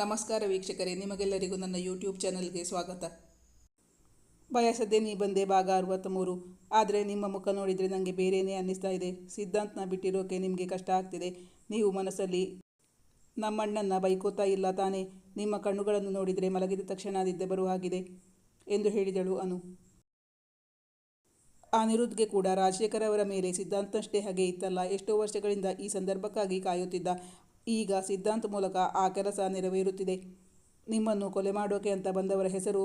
ನಮಸ್ಕಾರ ವೀಕ್ಷಕರೇ, ನಿಮಗೆಲ್ಲರಿಗೂ ನನ್ನ ಯೂಟ್ಯೂಬ್ ಚಾನಲ್ಗೆ ಸ್ವಾಗತ. ಬಯಸದೆ ನೀ ಬಂದೆ ಭಾಗ ಅರವತ್ತ್ಮೂರು. ಆದರೆ ನಿಮ್ಮ ಮುಖ ನೋಡಿದರೆ ನನಗೆ ಬೇರೆಯೇ ಅನ್ನಿಸ್ತಾ ಇದೆ. ಸಿದ್ಧಾಂತನ ಬಿಟ್ಟಿರೋಕೆ ನಿಮಗೆ ಕಷ್ಟ ಆಗ್ತಿದೆ. ನೀವು ಮನಸ್ಸಲ್ಲಿ ನಮ್ಮಣ್ಣನ್ನು ಬೈಕೋತಾ ಇಲ್ಲ ತಾನೇ. ನಿಮ್ಮ ಕಣ್ಣುಗಳನ್ನು ನೋಡಿದರೆ ಮಲಗಿದ ತಕ್ಷಣ ನಿದ್ದೆ ಬರುವಾಗಿದೆ ಎಂದು ಹೇಳಿದಳು ಅನು. ಅನಿರುದ್ಧ್ಗೆ ಕೂಡ ರಾಜಶೇಖರ್ ಅವರ ಮೇಲೆ ಸಿದ್ಧಾಂತಷ್ಟೇ ಹಾಗೆ ಇತ್ತಲ್ಲ. ಎಷ್ಟೋ ವರ್ಷಗಳಿಂದ ಈ ಸಂದರ್ಭಕ್ಕಾಗಿ ಕಾಯುತ್ತಿದ್ದ ಈಗ ಸಿದ್ಧಾಂತ ಮೂಲಕ ಆ ಕೆಲಸ ನೆರವೇರುತ್ತಿದೆ. ನಿಮ್ಮನ್ನು ಕೊಲೆ ಮಾಡೋಕೆ ಅಂತ ಬಂದವರ ಹೆಸರು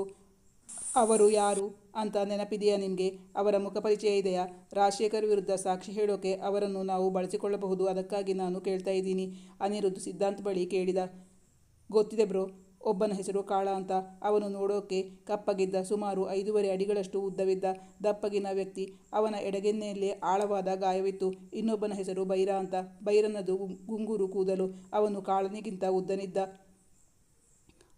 ಅವರು ಯಾರು ಅಂತ ನೆನಪಿದೆಯಾ ನಿಮಗೆ? ಅವರ ಮುಖಪರಿಚಯ ಇದೆಯಾ? ರಾಜಶೇಖರ್ ವಿರುದ್ಧ ಸಾಕ್ಷಿ ಹೇಳೋಕೆ ಅವರನ್ನು ನಾವು ಬಳಸಿಕೊಳ್ಳಬಹುದು. ಅದಕ್ಕಾಗಿ ನಾನು ಕೇಳ್ತಾ ಇದ್ದೀನಿ. ಅನಿರುದ್ಧ ಸಿದ್ಧಾಂತ್ ಬಳಿ ಕೇಳಿದ, ಗೊತ್ತಿದೆ ಬ್ರೋ ಒಬ್ಬನ ಹೆಸರು ಕಾಳ ಅಂತ. ಅವನು ನೋಡೋಕೆ ಕಪ್ಪಗಿದ್ದ ಸುಮಾರು ಐದೂವರೆ ಅಡಿಗಳಷ್ಟು ಉದ್ದವಿದ್ದ ದಪ್ಪಗಿನ ವ್ಯಕ್ತಿ ಅವನ ಎಡಗೆನ್ನೆಯಲ್ಲಿ ಆಳವಾದ ಗಾಯವಿತ್ತು. ಇನ್ನೊಬ್ಬನ ಹೆಸರು ಬೈರ ಅಂತ. ಬೈರನದು ಗುಂಗುರು ಕೂದಲು. ಅವನು ಕಾಳನಿಗಿಂತ ಉದ್ದನಿದ್ದ.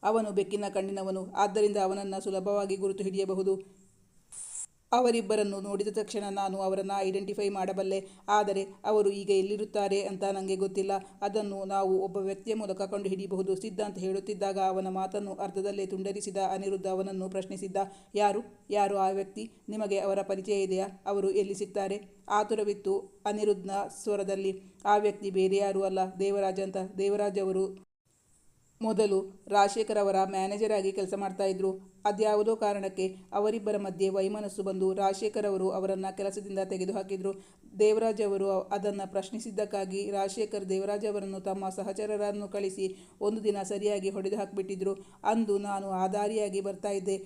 ಅವನು ಬೆಕ್ಕಿನ ಕಣ್ಣಿನವನು. ಆದ್ದರಿಂದ ಅವನನ್ನು ಸುಲಭವಾಗಿ ಗುರುತು ಹಿಡಿಯಬಹುದು. ಅವರಿಬ್ಬರನ್ನು ನೋಡಿದ ತಕ್ಷಣ ನಾನು ಅವರನ್ನು ಐಡೆಂಟಿಫೈ ಮಾಡಬಲ್ಲೆ. ಆದರೆ ಅವರು ಈಗ ಎಲ್ಲಿರುತ್ತಾರೆ ಅಂತ ನನಗೆ ಗೊತ್ತಿಲ್ಲ. ಅದನ್ನು ನಾವು ಒಬ್ಬ ವ್ಯಕ್ತಿಯ ಮೂಲಕ ಕಂಡುಹಿಡಿಯಬಹುದು. ಸಿದ್ಧಾಂತ ಹೇಳುತ್ತಿದ್ದಾಗ ಅವನ ಮಾತನ್ನು ಅರ್ಧದಲ್ಲೇ ತುಂಡರಿಸಿದ ಅನಿರುದ್ಧ ಅವನನ್ನು ಪ್ರಶ್ನಿಸಿದ್ದ, ಯಾರು? ಯಾರು ಆ ವ್ಯಕ್ತಿ? ನಿಮಗೆ ಅವರ ಪರಿಚಯ ಇದೆಯಾ? ಅವರು ಎಲ್ಲಿ ಸಿಗ್ತಾರೆ? ಆತುರವಿತ್ತು ಅನಿರುದ್ಧನ ಸ್ವರದಲ್ಲಿ, ಆ ವ್ಯಕ್ತಿ ಬೇರೆ ಯಾರೂ ಅಲ್ಲ. ದೇವರಾಜ ಅಂತ. ದೇವರಾಜ್ ಅವರು ಮೊದಲು ರಾಜಶೇಖರ್ ಅವರ ಮ್ಯಾನೇಜರ್ ಆಗಿ ಕೆಲಸ ಮಾಡ್ತಾ ಇದ್ರು. ಅದ್ಯಾವುದೋ ಕಾರಣಕ್ಕೆ ಅವರಿಬ್ಬರ ಮಧ್ಯೆ ವೈಮನಸ್ಸು ಬಂದು ರಾಜಶೇಖರ್ ಅವರು ಅವರನ್ನು ಕೆಲಸದಿಂದ ತೆಗೆದುಹಾಕಿದರು. ದೇವರಾಜ್ ಅವರು ಅದನ್ನು ಪ್ರಶ್ನಿಸಿದ್ದಕ್ಕಾಗಿ ರಾಜಶೇಖರ್ ದೇವರಾಜ್ ಅವರನ್ನು ತಮ್ಮ ಸಹಚರರನ್ನು ಕಳಿಸಿ ಒಂದು ದಿನ ಸರಿಯಾಗಿ ಹೊಡೆದು ಹಾಕಿಬಿಟ್ಟಿದ್ರು ಅಂದು ನಾನು ಆಧಾರಿಯಾಗಿ ಬರ್ತಾ ಇದ್ದೆ.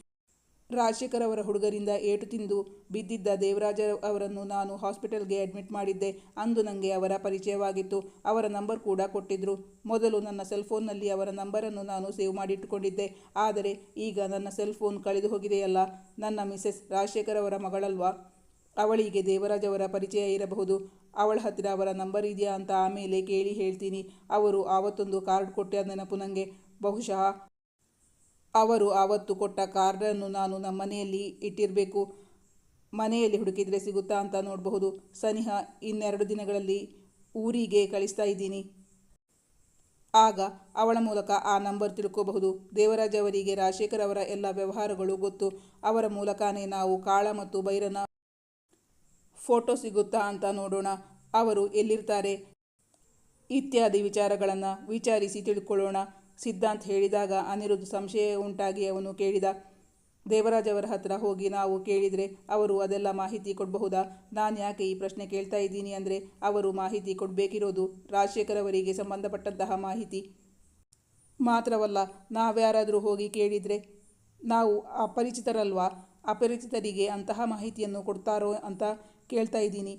ರಾಜಶೇಖರ್ ಅವರ ಹುಡುಗರಿಂದ ಏಟು ತಿಂದು ಬಿದ್ದಿದ್ದ ದೇವರಾಜ ಅವರನ್ನು ನಾನು ಹಾಸ್ಪಿಟಲ್ಗೆ ಅಡ್ಮಿಟ್ ಮಾಡಿದ್ದೆ. ಅಂದು ನನಗೆ ಅವರ ಪರಿಚಯವಾಗಿತ್ತು. ಅವರ ನಂಬರ್ ಕೂಡ ಕೊಟ್ಟಿದ್ದರು ಮೊದಲು ನನ್ನ ಸೆಲ್ ಫೋನ್ನಲ್ಲಿ ಅವರ ನಂಬರನ್ನು ನಾನು ಸೇವ್ ಮಾಡಿಟ್ಟುಕೊಂಡಿದ್ದೆ. ಆದರೆ ಈಗ ನನ್ನ ಸೆಲ್ ಫೋನ್ ಕಳೆದು ಹೋಗಿದೆಯಲ್ಲ. ನನ್ನ ಮಿಸ್ಸೆಸ್ ರಾಜಶೇಖರ್ ಅವರ ಮಗಳಲ್ವಾ? ಅವಳಿಗೆ ದೇವರಾಜ್ ಅವರ ಪರಿಚಯ ಇರಬಹುದು. ಅವಳ ಹತ್ತಿರ ಅವರ ನಂಬರ್ ಇದೆಯಾ ಅಂತ ಆಮೇಲೆ ಕೇಳಿ ಹೇಳ್ತೀನಿ. ಅವರು ಆವತ್ತೊಂದು ಕಾರ್ಡ್ ಕೊಟ್ಟ ನೆನಪು ನನಗೆ ಬಹುಶಃ ಅವರು ಆವತ್ತು ಕೊಟ್ಟ ಕಾರ್ಡನ್ನು ನಾನು ನಮ್ಮ ಮನೆಯಲ್ಲಿ ಇಟ್ಟಿರಬೇಕು. ಮನೆಯಲ್ಲಿ ಹುಡುಕಿದರೆ ಸಿಗುತ್ತಾ ಅಂತ ನೋಡಬಹುದು. ಸನಿಹ ಇನ್ನೆರಡು ದಿನಗಳಲ್ಲಿ ಊರಿಗೆ ಕಳಿಸ್ತಾ ಇದ್ದೀನಿ. ಆಗ ಅವಳ ಮೂಲಕ ಆ ನಂಬರ್ ತಿಳ್ಕೋಬಹುದು. ದೇವರಾಜ್ ಅವರಿಗೆ ರಾಜಶೇಖರ್ ಅವರ ಎಲ್ಲ ವ್ಯವಹಾರಗಳು ಗೊತ್ತು. ಅವರ ಮೂಲಕನೇ ನಾವು ಕಾಳ ಮತ್ತು ಬೈರನ ಫೋಟೋ ಸಿಗುತ್ತಾ ಅಂತ ನೋಡೋಣ. ಅವರು ಎಲ್ಲಿರ್ತಾರೆ? ಇತ್ಯಾದಿ ವಿಚಾರಗಳನ್ನು ವಿಚಾರಿಸಿ ತಿಳ್ಕೊಳ್ಳೋಣ. ಸಿದ್ಧಾಂತ್ ಹೇಳಿದಾಗ ಅನಿರುದ್ಧ ಸಂಶಯ ಉಂಟಾಗಿ ಅವನು ಕೇಳಿದ ದೇವರಾಜವರ ಹತ್ರ ಹೋಗಿ ನಾವು ಕೇಳಿದರೆ ಅವರು ಅದೆಲ್ಲ ಮಾಹಿತಿ ಕೊಡಬಹುದಾ? ನಾನು ಯಾಕೆ ಈ ಪ್ರಶ್ನೆ ಕೇಳ್ತಾ ಇದ್ದೀನಿ ಅಂದರೆ ಅವರು ಮಾಹಿತಿ ಕೊಡಬೇಕಿರೋದು ರಾಜಶೇಖರ್ ಅವರಿಗೆ ಸಂಬಂಧಪಟ್ಟಂತಹ ಮಾಹಿತಿ. ಮಾತ್ರವಲ್ಲ, ನಾವ್ಯಾರಾದರೂ ಹೋಗಿ ಕೇಳಿದರೆ ನಾವು ಅಪರಿಚಿತರಲ್ವಾ? ಅಪರಿಚಿತರಿಗೆ ಅಂತಹ ಮಾಹಿತಿಯನ್ನು ಕೊಡ್ತಾರೋ ಅಂತ ಕೇಳ್ತಾ ಇದ್ದೀನಿ.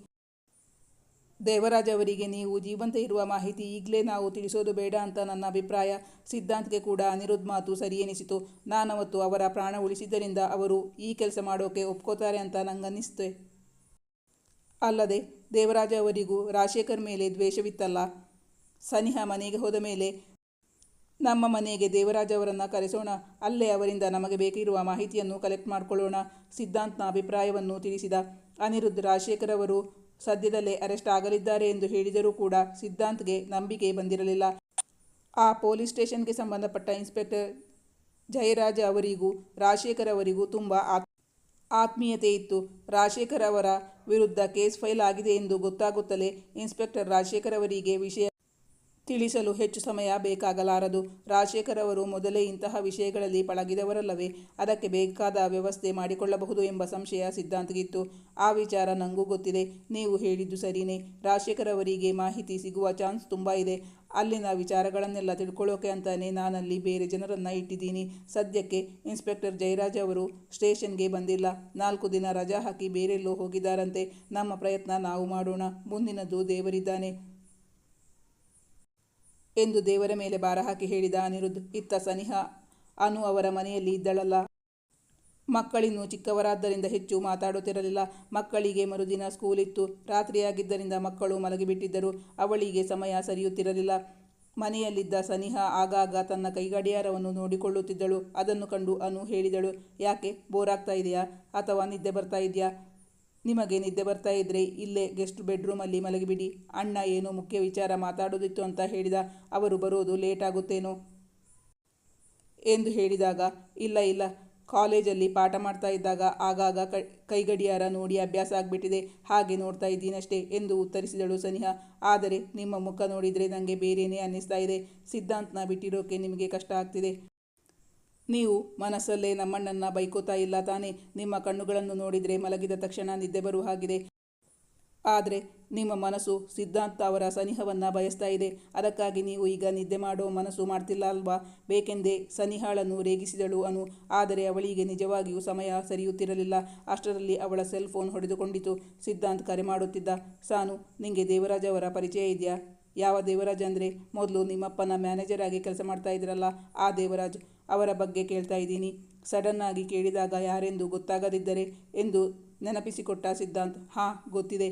ದೇವರಾಜ್ ಅವರಿಗೆ ನೀವು ಜೀವಂತ ಇರುವ ಮಾಹಿತಿ ಈಗಲೇ ನಾವು ತಿಳಿಸೋದು ಬೇಡ ಅಂತ ನನ್ನ ಅಭಿಪ್ರಾಯ. ಸಿದ್ಧಾಂತ್ಗೆ ಕೂಡ ಅನಿರುದ್ಧ ಮಾತು ಸರಿಯೆನಿಸಿತು ನಾನವತ್ತು ಅವರ ಪ್ರಾಣ ಉಳಿಸಿದ್ದರಿಂದ ಅವರು ಈ ಕೆಲಸ ಮಾಡೋಕೆ ಒಪ್ಕೋತಾರೆ ಅಂತ ನಂಗನ್ನಿಸ್ತೆ. ಅಲ್ಲದೆ ದೇವರಾಜ ಅವರಿಗೂ ರಾಜಶೇಖರ್ ಮೇಲೆ ದ್ವೇಷವಿತ್ತಲ್ಲ. ಸನಿಹ ಮನೆಗೆ ಹೋದ ಮೇಲೆ, ನಮ್ಮ ಮನೆಗೆ ದೇವರಾಜ್ ಅವರನ್ನು ಕರೆಸೋಣ. ಅಲ್ಲೇ ಅವರಿಂದ ನಮಗೆ ಬೇಕಿರುವ ಮಾಹಿತಿಯನ್ನು ಕಲೆಕ್ಟ್ ಮಾಡಿಕೊಳ್ಳೋಣ. ಸಿದ್ಧಾಂತ್ನ ಅಭಿಪ್ರಾಯವನ್ನು ತಿಳಿಸಿದ ಅನಿರುದ್ಧ ರಾಜಶೇಖರ್ ಅವರು ಸದ್ಯದಲ್ಲೇ ಅರೆಸ್ಟ್ ಆಗಲಿದ್ದಾರೆ ಎಂದು ಹೇಳಿದರೂ ಕೂಡ ಸಿದ್ಧಾಂತ್ಗೆ ನಂಬಿಕೆ ಬಂದಿರಲಿಲ್ಲ. ಆ ಪೊಲೀಸ್ ಸ್ಟೇಷನ್ಗೆ ಸಂಬಂಧಪಟ್ಟ ಇನ್ಸ್ಪೆಕ್ಟರ್ ಜಯರಾಜ ಅವರಿಗೂ ರಾಜಶೇಖರ್ ಅವರಿಗೂ ತುಂಬ ಆತ್, ಆತ್ಮೀಯತೆ ಇತ್ತು. ರಾಜಶೇಖರ್ ಅವರ ವಿರುದ್ಧ ಕೇಸ್ ಫೈಲ್ ಆಗಿದೆ ಎಂದು ಗೊತ್ತಾಗುತ್ತಲೇ ಇನ್ಸ್ಪೆಕ್ಟರ್ ರಾಜಶೇಖರ್ ಅವರಿಗೆ ವಿಷಯ ತಿಳಿಸಲು ಹೆಚ್ಚು ಸಮಯ ಬೇಕಾಗಲಾರದು. ರಾಜಶೇಖರ್ ಮೊದಲೇ ಇಂತಹ ವಿಷಯಗಳಲ್ಲಿ ಪಳಗಿದವರಲ್ಲವೇ? ಅದಕ್ಕೆ ಬೇಕಾದ ವ್ಯವಸ್ಥೆ ಮಾಡಿಕೊಳ್ಳಬಹುದು ಎಂಬ ಸಂಶಯ ಸಿದ್ಧಾಂತಗಿತ್ತು. ಆ ವಿಚಾರ ನನಗೂ ಗೊತ್ತಿದೆ. ನೀವು ಹೇಳಿದ್ದು ಸರಿನೇ. ರಾಜಶೇಖರ್ ಅವರಿಗೆ ಮಾಹಿತಿ ಸಿಗುವ ಚಾನ್ಸ್ ತುಂಬ ಇದೆ. ಅಲ್ಲಿನ ವಿಚಾರಗಳನ್ನೆಲ್ಲ ತಿಳ್ಕೊಳ್ಳೋಕೆ ಅಂತಾನೆ ನಾನಲ್ಲಿ ಬೇರೆ ಜನರನ್ನು ಇಟ್ಟಿದ್ದೀನಿ. ಸದ್ಯಕ್ಕೆ ಇನ್ಸ್ಪೆಕ್ಟರ್ ಜಯರಾಜ್ ಅವರು ಸ್ಟೇಷನ್ಗೆ ಬಂದಿಲ್ಲ. ನಾಲ್ಕು ದಿನ ರಜಾ ಹಾಕಿ ಬೇರೆಲ್ಲೋ ಹೋಗಿದ್ದಾರಂತೆ. ನಮ್ಮ ಪ್ರಯತ್ನ ನಾವು ಮಾಡೋಣ. ಮುಂದಿನದು ದೇವರಿದ್ದಾನೆ. ಎಂದು ದೇವರ ಮೇಲೆ ಭಾರ ಹಾಕಿ ಹೇಳಿದ ಅನಿರುದ್ಧ್, ಇತ್ತ ಸನಿಹ ಅನು ಅವರ ಮನೆಯಲ್ಲಿ ಇದ್ದಳಲ್ಲ. ಮಕ್ಕಳಿನ್ನೂ ಚಿಕ್ಕವರಾದ್ದರಿಂದ ಹೆಚ್ಚು ಮಾತಾಡುತ್ತಿರಲಿಲ್ಲ. ಮಕ್ಕಳಿಗೆ ಮರುದಿನ ಸ್ಕೂಲ್ ಇತ್ತು ರಾತ್ರಿಯಾಗಿದ್ದರಿಂದ ಮಕ್ಕಳು ಮಲಗಿಬಿಟ್ಟಿದ್ದರು. ಅವಳಿಗೆ ಸಮಯ ಸರಿಯುತ್ತಿರಲಿಲ್ಲ. ಮನೆಯಲ್ಲಿದ್ದ ಸನಿಹ ಆಗಾಗ ತನ್ನ ಕೈಗಡಿಯಾರವನ್ನು ನೋಡಿಕೊಳ್ಳುತ್ತಿದ್ದಳು. ಅದನ್ನು ಕಂಡು ಅನು ಹೇಳಿದಳು, ಯಾಕೆ ಬೋರ್ ಆಗ್ತಾ ಇದೆಯಾ ಅಥವಾ ನಿದ್ದೆ ಬರ್ತಾ ಇದೆಯಾ? ನಿಮಗೆ ನಿದ್ದೆ ಬರ್ತಾ ಇದ್ರೆ ಇಲ್ಲೇ ಗೆಸ್ಟ್ ಬೆಡ್ರೂಮಲ್ಲಿ ಮಲಗಿಬಿಡಿ. ಅಣ್ಣ ಏನೋ ಮುಖ್ಯ ವಿಚಾರ ಮಾತಾಡೋದಿತ್ತು ಅಂತ ಹೇಳಿದ ಅವರು ಬರೋದು ಲೇಟ್ ಆಗುತ್ತೇನೋ? ಎಂದು ಹೇಳಿದಾಗ, ಇಲ್ಲ ಇಲ್ಲ. ಕಾಲೇಜಲ್ಲಿ ಪಾಠ ಮಾಡ್ತಾ ಇದ್ದಾಗ ಆಗಾಗ ಕ, ಕೈಗಡಿಯಾರ ನೋಡಿ ಅಭ್ಯಾಸ ಆಗಿಬಿಟ್ಟಿದೆ. ಹಾಗೆ ನೋಡ್ತಾ ಇದ್ದೀನಷ್ಟೇ ಎಂದು ಉತ್ತರಿಸಿದಳು ಸನಿಹ. ಆದರೆ ನಿಮ್ಮ ಮುಖ ನೋಡಿದರೆ ನನಗೆ ಬೇರೆಯೇ ಅನ್ನಿಸ್ತಾ ಇದೆ. ಸಿದ್ಧಾಂತನ ಬಿಟ್ಟಿರೋಕೆ ನಿಮಗೆ ಕಷ್ಟ ಆಗ್ತಿದೆ. ನೀವು ಮನಸ್ಸಲ್ಲೇ ನಮ್ಮಣ್ಣನ್ನ ಬೈಕೋತಾ ಇಲ್ಲ ತಾನೇ. ನಿಮ್ಮ ಕಣ್ಣುಗಳನ್ನು ನೋಡಿದರೆ ಮಲಗಿದ ತಕ್ಷಣ ನಿದ್ದೆ ಬರುವ ಹಾಗಿದೆ. ಆದರೆ ನಿಮ್ಮ ಮನಸ್ಸು ಸಿದ್ಧಾಂತ ಅವರ ಸನಿಹವನ್ನು ಬಯಸ್ತಾ ಇದೆ. ಅದಕ್ಕಾಗಿ ನೀವು ಈಗ ನಿದ್ದೆ ಮಾಡೋ ಮನಸ್ಸು ಮಾಡ್ತಿಲ್ಲ ಅಲ್ವಾ? ಬೇಕೆಂದೇ ಸನಿಹಾಳನ್ನು ರೇಗಿಸಿದಳು ಅನು. ಆದರೆ ಅವಳಿಗೆ ನಿಜವಾಗಿಯೂ ಸಮಯ ಸರಿಯುತ್ತಿರಲಿಲ್ಲ. ಅಷ್ಟರಲ್ಲಿ ಅವಳ ಸೆಲ್ ಫೋನ್ ಹೊಡೆದುಕೊಂಡಿತು. ಸಿದ್ಧಾಂತ್ ಕರೆ ಮಾಡುತ್ತಿದ್ದ, ಸಾನು, ನಿಂಗೆ ದೇವರಾಜ್ ಅವರ ಪರಿಚಯ ಇದೆಯಾ? ಯಾವ ದೇವರಾಜ್ ಅಂದರೆ? ಮೊದಲು ನಿಮ್ಮಪ್ಪನ ಮ್ಯಾನೇಜರ್ ಆಗಿ ಕೆಲಸ ಮಾಡ್ತಾ ಇದ್ರಲ್ಲ, ಆ ದೇವರಾಜ್ ಅವರ ಬಗ್ಗೆ ಕೇಳ್ತಾ ಇದ್ದೀನಿ. ಸಡನ್ನಾಗಿ ಕೇಳಿದಾಗ ಯಾರೆಂದು ಗೊತ್ತಾಗದಿದ್ದರೆ ಎಂದು ನೆನಪಿಸಿಕೊಟ್ಟ ಸಿದ್ಧಾಂತ್, ಹಾಂ, ಗೊತ್ತಿದೆ.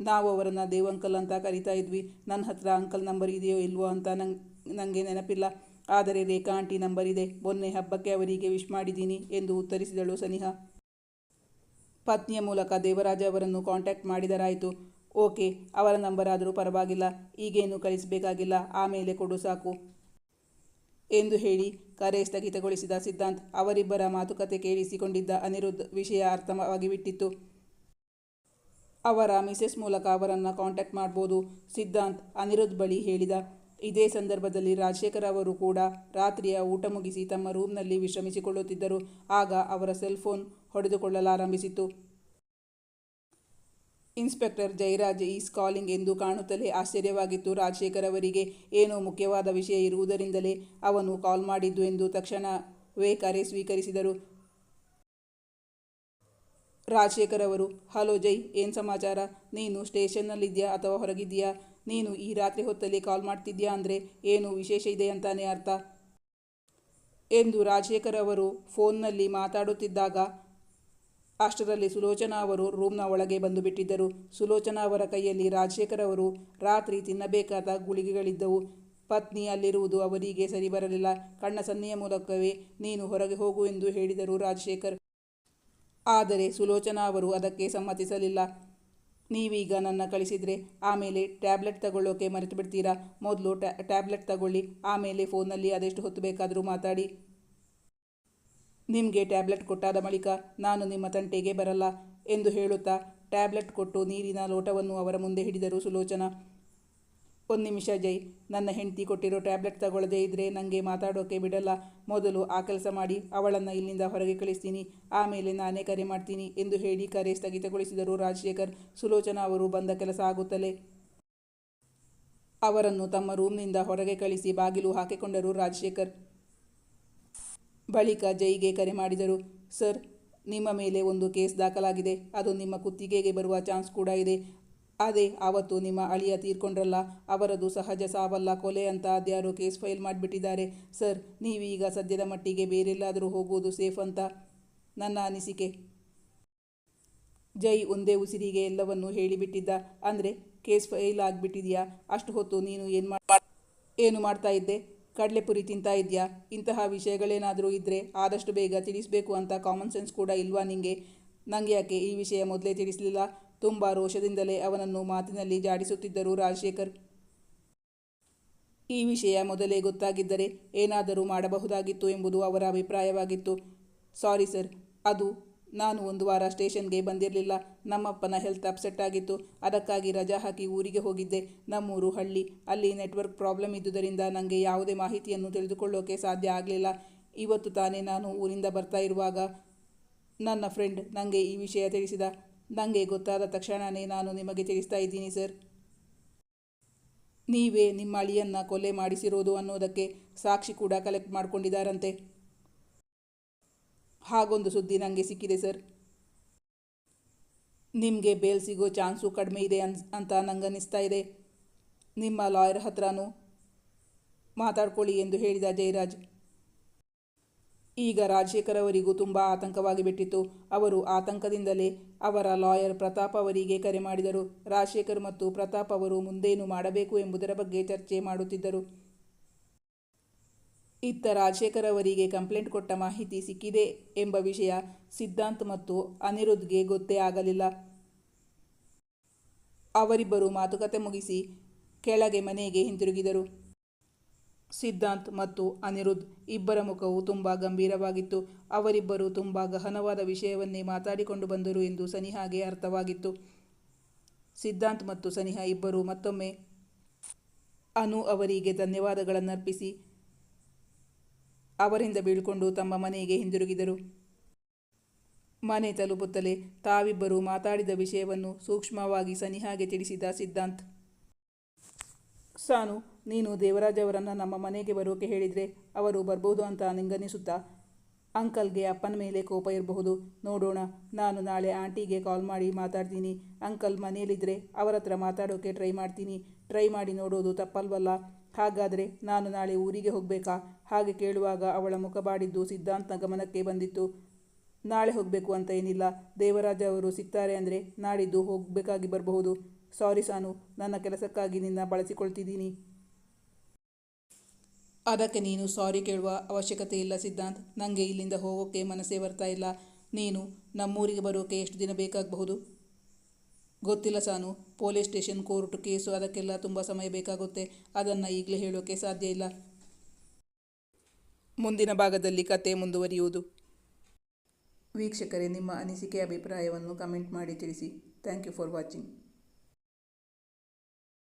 ನಾವು ಅವರನ್ನು ದೇವ್ ಅಂತ ಕರಿತಾ ಇದ್ವಿ. ನನ್ನ ಹತ್ರ ಅಂಕಲ್ ನಂಬರ್ ಇದೆಯೋ ಇಲ್ವೋ ಅಂತ ನಂಗೆ ನನಗೆ ನೆನಪಿಲ್ಲ. ಆದರೆ ರೇಖಾ ಆಂಟಿ ನಂಬರ್ ಇದೆ. ಮೊನ್ನೆ ಹಬ್ಬಕ್ಕೆ ಅವರಿಗೆ ವಿಶ್ ಮಾಡಿದ್ದೀನಿ ಎಂದು ಉತ್ತರಿಸಿದಳು ಸನಿಹಾ. ಪತ್ನಿಯ ಮೂಲಕ ದೇವರಾಜ ಅವರನ್ನು ಕಾಂಟ್ಯಾಕ್ಟ್ ಮಾಡಿದರಾಯಿತು. ಓಕೆ, ಅವರ ನಂಬರ್ ಆದರೂ ಪರವಾಗಿಲ್ಲ, ಈಗೇನು ಕಳಿಸಬೇಕಾಗಿಲ್ಲ ಆಮೇಲೆ ಕೊಡು ಸಾಕು. ಎಂದು ಹೇಳಿ ಕರೆ ಸ್ಥಗಿತಗೊಳಿಸಿದ ಸಿದ್ಧಾಂತ್ ಅವರಿಬ್ಬರ ಮಾತುಕತೆ ಕೇಳಿಸಿಕೊಂಡಿದ್ದ ಅನಿರುದ್ಧ ವಿಷಯ ಅರ್ಥವಾಗಿಬಿಟ್ಟಿತ್ತು ಅವರ ಮಿಸೆಸ್ ಮೂಲಕ ಅವರನ್ನು ಕಾಂಟ್ಯಾಕ್ಟ್ ಮಾಡ್ಬೋದು, ಸಿದ್ಧಾಂತ್ ಅನಿರುದ್ಧ ಬಳಿ ಹೇಳಿದ. ಇದೇ ಸಂದರ್ಭದಲ್ಲಿ ರಾಜಶೇಖರ್ ಅವರು ಕೂಡ ರಾತ್ರಿಯ ಊಟ ಮುಗಿಸಿ ತಮ್ಮ ರೂಮ್ನಲ್ಲಿ ವಿಶ್ರಮಿಸಿಕೊಳ್ಳುತ್ತಿದ್ದರು. ಆಗ ಅವರ ಸೆಲ್ ಫೋನ್ ಹೊಡೆದುಕೊಳ್ಳಲಾರಂಭಿಸಿತು ಇನ್ಸ್ಪೆಕ್ಟರ್ ಜಯರಾಜ್ ಈಸ್ ಕಾಲಿಂಗ್ ಎಂದು ಕಾಣುತ್ತಲೇ ಆಶ್ಚರ್ಯವಾಗಿತ್ತು. ರಾಜಶೇಖರ್ ಅವರಿಗೆ ಏನೋ ಮುಖ್ಯವಾದ ವಿಷಯ ಇರುವುದರಿಂದಲೇ ಅವನು ಕಾಲ್ ಮಾಡಿದ್ದು ಎಂದು ತಕ್ಷಣವೇ ಕರೆ ಸ್ವೀಕರಿಸಿದರು. ರಾಜಶೇಖರ್ ಅವರು, ಹಲೋ ಜೈ, ಏನು ಸಮಾಚಾರ? ನೀನು ಸ್ಟೇಷನ್ನಲ್ಲಿದ್ಯಾ ಅಥವಾ ಹೊರಗಿದ್ಯಾ ನೀನು ಈ ರಾತ್ರಿ ಹೊತ್ತಲ್ಲಿ ಕಾಲ್ ಮಾಡ್ತಿದ್ಯಾ ಅಂದರೆ ಏನು ವಿಶೇಷ ಇದೆ ಅಂತಾನೆ ಅರ್ಥ? ಎಂದು ರಾಜಶೇಖರ್ ಅವರು ಫೋನ್ನಲ್ಲಿ ಮಾತಾಡುತ್ತಿದ್ದಾಗ ಅಷ್ಟರಲ್ಲಿ ಸುಲೋಚನಾ ಅವರು ರೂಮ್ನ ಒಳಗೆ ಬಂದು ಬಿಟ್ಟಿದ್ದರು ಸುಲೋಚನಾ ಅವರ ಕೈಯಲ್ಲಿ ರಾಜಶೇಖರ್ ಅವರು ರಾತ್ರಿ ತಿನ್ನಬೇಕಾದ ಗುಳಿಗೆಗಳಿದ್ದವು. ಪತ್ನಿ ಅಲ್ಲಿರುವುದು ಅವರಿಗೆ ಸರಿ ಬರಲಿಲ್ಲ. ಕಣ್ಣ ಸನ್ನೆಯ ಮೂಲಕವೇ ನೀನು ಹೊರಗೆ ಹೋಗು ಎಂದು ಹೇಳಿದರು ರಾಜಶೇಖರ್. ಆದರೆ ಸುಲೋಚನಾ ಅವರು ಅದಕ್ಕೆ ಸಮ್ಮತಿಸಲಿಲ್ಲ. ನೀವೀಗ ನನ್ನ ಕಳಿಸಿದರೆ ಆಮೇಲೆ ಟ್ಯಾಬ್ಲೆಟ್ ತಗೊಳ್ಳೋಕೆ ಮರೆತು ಬಿಡ್ತೀರಾ ಮೊದಲು ಟ್ಯಾಬ್ಲೆಟ್ ತಗೊಳ್ಳಿ. ಆಮೇಲೆ ಫೋನಲ್ಲಿ ಅದೆಷ್ಟು ಹೊತ್ತು ಬೇಕಾದರೂ ಮಾತಾಡಿ. ನಿಮಗೆ ಟ್ಯಾಬ್ಲೆಟ್ ಕೊಟ್ಟಾದ ಬಳಿಕ ನಾನು ನಿಮ್ಮ ತಂಟೆಗೆ ಬರಲ್ಲ ಎಂದು ಹೇಳುತ್ತಾ ಟ್ಯಾಬ್ಲೆಟ್ ಕೊಟ್ಟು ನೀರಿನ ಲೋಟವನ್ನು ಅವರ ಮುಂದೆ ಹಿಡಿದರು ಸುಲೋಚನಾ. ಒಂದು ನಿಮಿಷ ಜೈ, ನನ್ನ ಹೆಂಡತಿ ಕೊಟ್ಟಿರೋ ಟ್ಯಾಬ್ಲೆಟ್ ತಗೊಳ್ಳದೇ ಇದ್ದರೆ ನನಗೆ ಮಾತಾಡೋಕೆ ಬಿಡಲ್ಲ. ಮೊದಲು ಆ ಕೆಲಸ ಮಾಡಿ, ಅವಳನ್ನು ಇಲ್ಲಿಂದ ಹೊರಗೆ ಕಳಿಸ್ತೀನಿ. ಆಮೇಲೆ ನಾನೇ ಕರೆ ಮಾಡ್ತೀನಿ ಎಂದು ಹೇಳಿ ಕರೆ ಸ್ಥಗಿತಗೊಳಿಸಿದರು ರಾಜಶೇಖರ್. ಸುಲೋಚನಾ ಅವರು ಬಂದ ಕೆಲಸ ಆಗುತ್ತಲೇ ಅವರನ್ನು ತಮ್ಮ ರೂಮ್ನಿಂದ ಹೊರಗೆ ಕಳಿಸಿ ಬಾಗಿಲು ಹಾಕಿಕೊಂಡರು ರಾಜಶೇಖರ್. ಬಳಿಕ ಜೈಗೆ ಕರೆ ಮಾಡಿದರು. ಸರ್, ನಿಮ್ಮ ಮೇಲೆ ಒಂದು ಕೇಸ್ ದಾಖಲಾಗಿದೆ. ಅದು ನಿಮ್ಮ ಕುತ್ತಿಗೆಗೆ ಬರುವ ಚಾನ್ಸ್ ಕೂಡ ಇದೆ. ಅದೇ ಆವತ್ತು ನಿಮ್ಮ ಅಳಿಯ ತೀರ್ಕೊಂಡ್ರಲ್ಲ, ಅವರದು ಸಹಜ ಸಾವಲ್ಲ ಕೊಲೆ ಅಂತ ಅದ್ಯಾರು ಕೇಸ್ ಫೈಲ್ ಮಾಡಿಬಿಟ್ಟಿದ್ದಾರೆ. ಸರ್, ನೀವೀಗ ಸದ್ಯದ ಮಟ್ಟಿಗೆ ಬೇರೆಲ್ಲಾದರೂ ಹೋಗುವುದು ಸೇಫ್ ಅಂತ ನನ್ನ ಅನಿಸಿಕೆ ಜೈ ಒಂದೇ ಉಸಿರಿಗೆ ಎಲ್ಲವನ್ನೂ ಹೇಳಿಬಿಟ್ಟಿದ್ದ. ಅಂದರೆ, ಕೇಸ್ ಫೈಲ್ ಆಗಿಬಿಟ್ಟಿದೆಯಾ? ಅಷ್ಟು ಹೊತ್ತು ನೀನು ಏನು ಏನು ಮಾಡ್ತಾ ಇದ್ದೆ? ಕಡಲೆಪುರಿ ತಿಂತಾ ಇದೆಯಾ? ಇಂತಹ ವಿಷಯಗಳೇನಾದರೂ ಇದ್ದರೆ ಆದಷ್ಟು ಬೇಗ ತಿಳಿಸಬೇಕು ಅಂತ ಕಾಮನ್ ಸೆನ್ಸ್ ಕೂಡ ಇಲ್ವಾ ನಿಂಗೆ? ನನಗೆ ಯಾಕೆ ಈ ವಿಷಯ ಮೊದಲೇ ತಿಳಿಸಲಿಲ್ಲ? ತುಂಬ ರೋಷದಿಂದಲೇ ಅವನನ್ನು ಮಾತಿನಲ್ಲಿ ಜಾಡಿಸುತ್ತಿದ್ದರು ರಾಜಶೇಖರ್. ಈ ವಿಷಯ ಮೊದಲೇ ಗೊತ್ತಾಗಿದ್ದರೆ ಏನಾದರೂ ಮಾಡಬಹುದಾಗಿತ್ತು ಎಂಬುದು ಅವರ ಅಭಿಪ್ರಾಯವಾಗಿತ್ತು. ಸಾರಿ ಸರ್, ಅದು ನಾನು ಒಂದು ವಾರ ಸ್ಟೇಷನ್ಗೆ ಬಂದಿರಲಿಲ್ಲ. ನಮ್ಮಪ್ಪನ ಹೆಲ್ತ್ ಅಪ್ಸೆಟ್ ಆಗಿತ್ತು. ಅದಕ್ಕಾಗಿ ರಜಾ ಹಾಕಿ ಊರಿಗೆ ಹೋಗಿದ್ದೆ. ನಮ್ಮೂರು ಹಳ್ಳಿ. ಅಲ್ಲಿ ನೆಟ್ವರ್ಕ್ ಪ್ರಾಬ್ಲಮ್ ಇದ್ದುದರಿಂದ ನನಗೆ ಯಾವುದೇ ಮಾಹಿತಿಯನ್ನು ತಿಳಿದುಕೊಳ್ಳೋಕೆ ಸಾಧ್ಯ ಆಗಲಿಲ್ಲ. ಇವತ್ತು ತಾನೇ ನಾನು ಊರಿಂದ ಬರ್ತಾ ಇರುವಾಗ ನನ್ನ ಫ್ರೆಂಡ್ ನನಗೆ ಈ ವಿಷಯ ತಿಳಿಸಿದ. ನನಗೆ ಗೊತ್ತಾದ ತಕ್ಷಣವೇ ನಾನು ನಿಮಗೆ ತಿಳಿಸ್ತಾ ಇದ್ದೀನಿ ಸರ್ ನೀವೇ ನಿಮ್ಮ ಅಳಿಯನ್ನು ಕೊಲೆ ಮಾಡಿಸಿರೋದು ಅನ್ನೋದಕ್ಕೆ ಸಾಕ್ಷಿ ಕೂಡ ಕಲೆಕ್ಟ್ ಮಾಡ್ಕೊಂಡಿದ್ದಾರಂತೆ. ಹಾಗೊಂದು ಸುದ್ದಿ ನನಗೆ ಸಿಕ್ಕಿದೆ, ಸರ್. ನಿಮಗೆ ಬೇಲ್ ಸಿಗೋ ಚಾನ್ಸು ಕಡಿಮೆ ಇದೆ ಅನ್, ಅಂತ ನಂಗನಿಸ್ತಾ ಇದೆ. ನಿಮ್ಮ ಲಾಯರ್ ಹತ್ರನೂ ಮಾತಾಡ್ಕೊಳ್ಳಿ ಎಂದು ಹೇಳಿದ ಜಯರಾಜ್. ಈಗ ರಾಜಶೇಖರ್ ಅವರಿಗೂ ತುಂಬ ಆತಂಕವಾಗಿ ಬಿಟ್ಟಿತ್ತು. ಅವರು ಆತಂಕದಿಂದಲೇ ಅವರ ಲಾಯರ್ ಪ್ರತಾಪ್ ಅವರಿಗೆ ಕರೆ ಮಾಡಿದರು. ರಾಜಶೇಖರ್ ಮತ್ತು ಪ್ರತಾಪ್ ಅವರು ಮುಂದೇನು ಮಾಡಬೇಕು ಎಂಬುದರ ಬಗ್ಗೆ ಚರ್ಚೆ ಮಾಡುತ್ತಿದ್ದರು. ಇತ್ತ ರಾಜಶೇಖರ್ ಅವರಿಗೆ ಕಂಪ್ಲೇಂಟ್ ಕೊಟ್ಟ ಮಾಹಿತಿ ಸಿಕ್ಕಿದೆ ಎಂಬ ವಿಷಯ ಸಿದ್ಧಾಂತ್ ಮತ್ತು ಅನಿರುದ್ಧ್ಗೆ ಗೊತ್ತೇ ಆಗಲಿಲ್ಲ. ಅವರಿಬ್ಬರು ಮಾತುಕತೆ ಮುಗಿಸಿ ಕೆಳಗೆ ಮನೆಗೆ ಹಿಂತಿರುಗಿದರು. ಸಿದ್ಧಾಂತ್ ಮತ್ತು ಅನಿರುದ್ಧ್ ಇಬ್ಬರ ಮುಖವು ತುಂಬ ಗಂಭೀರವಾಗಿತ್ತು. ಅವರಿಬ್ಬರು ತುಂಬ ಗಹನವಾದ ವಿಷಯವನ್ನೇ ಮಾತಾಡಿಕೊಂಡು ಬಂದರು ಎಂದು ಸನಿಹಾಗೆ ಅರ್ಥವಾಗಿತ್ತು. ಸಿದ್ಧಾಂತ್ ಮತ್ತು ಸನಿಹಾ ಇಬ್ಬರು ಮತ್ತೊಮ್ಮೆ ಅನು ಅವರಿಗೆ ಧನ್ಯವಾದಗಳನ್ನರ್ಪಿಸಿ ಅವರಿಂದ ಬೀಳ್ಕೊಂಡು ತಮ್ಮ ಮನೆಗೆ ಹಿಂದಿರುಗಿದರು. ಮನೆ ತಲುಪುತ್ತಲೇ ತಾವಿಬ್ಬರು ಮಾತಾಡಿದ ವಿಷಯವನ್ನು ಸೂಕ್ಷ್ಮವಾಗಿ ಸನಿಹಾಗೆ ತಿಳಿಸಿದ ಸಿದ್ಧಾಂತ್. ಸಾನು, ನೀನು ದೇವರಾಜ್ ಅವರನ್ನು ನಮ್ಮ ಮನೆಗೆ ಬರೋಕೆ ಹೇಳಿದರೆ ಅವರು ಬರ್ಬೋದು ಅಂತ ನಿಂಗನಿಸುತ್ತಾ ಅಂಕಲ್ಗೆ ಅಪ್ಪನ ಮೇಲೆ ಕೋಪ ಇರಬಹುದು. ನೋಡೋಣ, ನಾನು ನಾಳೆ ಆಂಟಿಗೆ ಕಾಲ್ ಮಾಡಿ ಮಾತಾಡ್ತೀನಿ. ಅಂಕಲ್ ಮನೆಯಲ್ಲಿದ್ದರೆ ಅವರ ಹತ್ರ ಮಾತಾಡೋಕೆ ಟ್ರೈ ಮಾಡ್ತೀನಿ. ಟ್ರೈ ಮಾಡಿ ನೋಡೋದು ತಪ್ಪಲ್ವಲ್ಲ? ಹಾಗಾದರೆ ನಾನು ನಾಳೆ ಊರಿಗೆ ಹೋಗಬೇಕಾ? ಹಾಗೆ ಕೇಳುವಾಗ ಅವಳ ಮುಖ ಬಾಡಿದ್ದು ಸಿದ್ಧಾಂತ ಗಮನಕ್ಕೆ ಬಂದಿತ್ತು. ನಾಳೆ ಹೋಗಬೇಕು ಅಂತ ಏನಿಲ್ಲ. ದೇವರಾಜ ಅವರು ಸಿಗ್ತಾರೆ ಅಂದರೆ ನಾಡಿದ್ದು ಹೋಗಬೇಕಾಗಿ ಬರಬಹುದು. ಸಾರಿ ಸಾನು, ನನ್ನ ಕೆಲಸಕ್ಕಾಗಿ ನಿನ್ನ ಬಳಸಿಕೊಳ್ತಿದ್ದೀನಿ. ಅದಕ್ಕೆ ನೀನು ಸಾರಿ ಕೇಳುವ ಅವಶ್ಯಕತೆ ಇಲ್ಲ ಸಿದ್ಧಾಂತ್. ನನಗೆ ಇಲ್ಲಿಂದ ಹೋಗೋಕ್ಕೆ ಮನಸ್ಸೇ ಬರ್ತಾ ಇಲ್ಲ. ನೀನು ನಮ್ಮೂರಿಗೆ ಬರೋಕ್ಕೆ ಎಷ್ಟು ದಿನ ಬೇಕಾಗಬಹುದು? ಗೊತ್ತಿಲ್ಲ ಸಾನು. ಪೊಲೀಸ್ ಸ್ಟೇಷನ್ ಕೋರ್ಟ್ ಕೇಸು, ಅದಕ್ಕೆಲ್ಲ ತುಂಬ ಸಮಯ ಬೇಕಾಗುತ್ತೆ. ಅದನ್ನು ಈಗಲೇ ಹೇಳೋಕೆ ಸಾಧ್ಯ ಇಲ್ಲ. ಮುಂದಿನ ಭಾಗದಲ್ಲಿ ಕತೆ ಮುಂದುವರಿಯುವುದು. ವೀಕ್ಷಕರೇ, ನಿಮ್ಮ ಅನಿಸಿಕೆ, ಅಭಿಪ್ರಾಯವನ್ನು ಕಮೆಂಟ್ ಮಾಡಿ ತಿಳಿಸಿ. Thank you for watching.